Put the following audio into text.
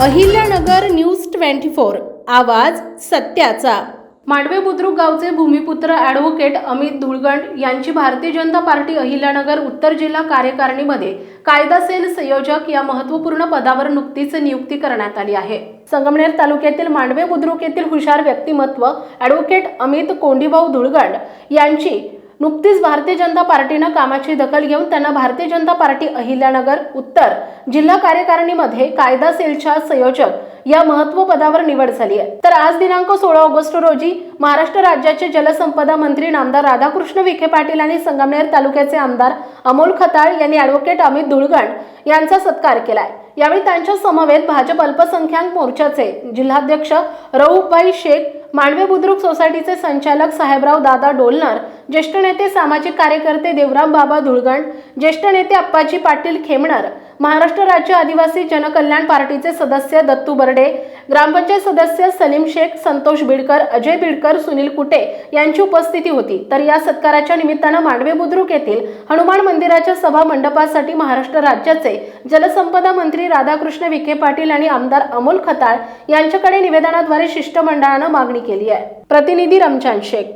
Ahilyanagar news twenty four आवाज सत्याचा. मांडवे बुद्रुक गावचे भूमिपुत्र ॲडव्होकेट अमित धुळगंड यांची भारतीय जनता पार्टी अहिल्यानगर उत्तर जिल्हा कार्यकारिणीमध्ये कायदा सेल संयोजक या महत्त्वपूर्ण पदावर नुकतीच नियुक्ती करण्यात आली आहे. संगमनेर तालुक्यातील मांडवे बुद्रुक येथील हुशार व्यक्तिमत्व ॲडव्होकेट अमित कोंडीभाऊ धुळगंड यांची नुकतीच भारतीय जनता पार्टीनं कामाची दखल घेऊन त्यांना भारतीय जनता पार्टी अहिल्यानगर उत्तर जिल्हा कार्यकारिणीमध्ये कायदा सेलच्या संयोजक या महत्त्व पदावर निवड झाली आहे. तर आज दिनांक सोळा ऑगस्ट रोजी महाराष्ट्र राज्याचे जलसंपदा मंत्री नामदार राधाकृष्ण विखे पाटील आणि संगमनेर तालुक्याचे आमदार अमोल खताळ यांनी ॲडव्होकेट अमित धुळगण यांचा सत्कार केलाय. यावेळी त्यांच्या समवेत भाजप अल्पसंख्याक मोर्चाचे जिल्हाध्यक्ष रऊफभाई शेख मांडवे बुद्रुक सोसायटीचे संचालक साहेबराव दादा डोलणार ज्येष्ठ नेते सामाजिक कार्यकर्ते देवराम बाबा धुळगण ज्येष्ठ नेते अप्पाजी पाटील खेमणार महाराष्ट्र राज्य आदिवासी जनकल्याण पार्टीचे सदस्य दत्तू बर्डे ग्रामपंचायत सदस्य सलीम शेख संतोष बिडकर अजय बिडकर सुनील कुटे यांची उपस्थिती होती. तर या सत्काराच्या निमित्तानं मांडवे बुद्रुक येथील हनुमान मंदिराच्या सभा मंडपासाठी महाराष्ट्र राज्याचे जलसंपदा मंत्री राधाकृष्ण विखे पाटील आणि आमदार अमोल खताळ यांच्याकडे निवेदनाद्वारे शिष्टमंडळानं मागणी केली आहे. प्रतिनिधी रमजान शेख